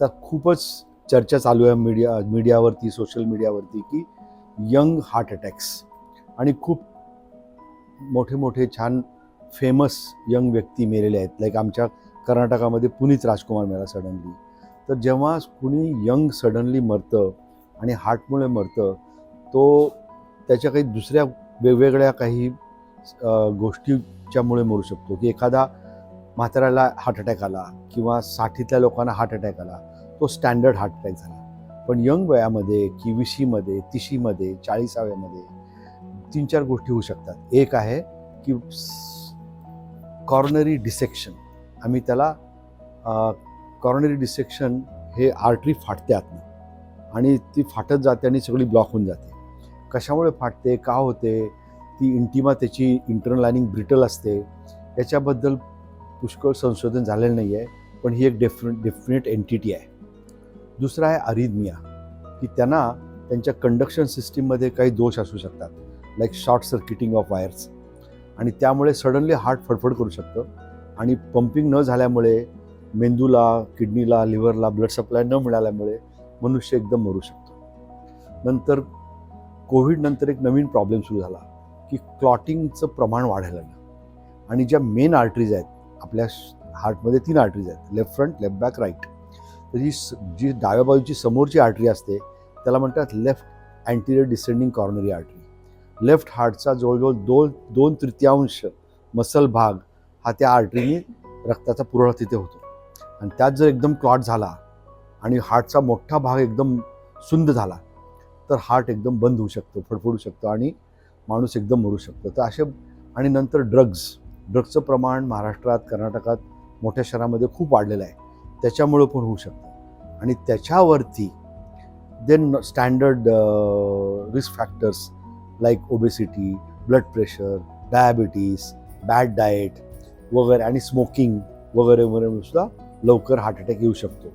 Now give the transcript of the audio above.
आता खूपच चर्चा चालू आहे मीडिया मीडियावरती सोशल मीडियावरती की यंग हार्ट अटॅक्स आणि खूप मोठे मोठे छान फेमस यंग व्यक्ती मेलेले आहेत. लाईक आमच्या कर्नाटकामध्ये पुनीत राजकुमार मेला सडनली तर जेव्हा कुणी यंग सडनली मरतं आणि हार्टमुळे मरतं तो त्याच्या काही दुसऱ्या वेगवेगळ्या काही गोष्टीच्यामुळे मरू शकतो. की एखादा म्हाताऱ्याला हार्ट अटॅक आला किंवा साठीतल्या लोकांना हार्ट अटॅक आला तो स्टँडर्ड हार्ट अटॅक झाला. पण यंग वयामध्ये की विशीमध्ये तिशीमध्ये चाळीसाव्यामध्ये तीन चार गोष्टी होऊ शकतात. एक आहे की कॉर्नरी डिसेक्शन आम्ही त्याला कॉर्नरी डिसेक्शन हे आर्टरी फाटते आतनं आणि ती फाटत जाते आणि सगळी ब्लॉक होऊन जाते. कशामुळे फाटते? का होते? ती इंटिमा त्याची इंटरनल लायनिंग ब्रिटल असते. याच्याबद्दल पुष्कळ संशोधन झालेलं नाही आहे पण ही एक डेफिनेट डेफिनेट एंटिटी आहे. दुसरा आहे अरिदमिया की त्यांना त्यांच्या कंडक्शन सिस्टीममध्ये काही दोष असू शकतात like short circuiting of wires आणि त्यामुळे सडनली हार्ट फडफड करू शकतं. आणि पंपिंग न झाल्यामुळे मेंदूला किडनीला लिव्हरला ब्लड सप्लाय न मिळाल्यामुळे मनुष्य एकदम मरू शकतो. नंतर कोविडनंतर एक नवीन प्रॉब्लेम सुरू झाला की क्लॉटिंगचं प्रमाण वाढायला लागलं. आणि ज्या मेन आर्टरीज आहेत आपल्या हार्टमध्ये तीन आर्टरीज आहेत left front left back right तर ही स- जी डाव्या बाजूची समोरची आर्टरी असते त्याला म्हणतात left anterior descending coronary artery left हार्टचा जवळजवळ दोन दोन तृतीयांश मसल भाग हा त्या आर्टरीने रक्ताचा पुरवठा तिथे होतो. आणि त्यात जर एकदम क्लॉट झाला आणि हार्टचा मोठा भाग एकदम सुंद झाला तर हार्ट एकदम बंद होऊ शकतो फडफडू शकतो आणि माणूस एकदम मरू शकतो. तर असे आणि नंतर ड्रग्ज ड्रग्सचं प्रमाण महाराष्ट्रात कर्नाटकात मोठ्या शहरामध्ये खूप वाढलेलं आहे. त्याच्यामुळं पण होऊ शकतं. आणि त्याच्यावरती then standard risk factors like obesity blood pressure diabetes bad diet वगैरे आणि स्मोकिंग वगैरे वगैरे सुद्धा लवकर हार्ट अटॅक येऊ शकतो.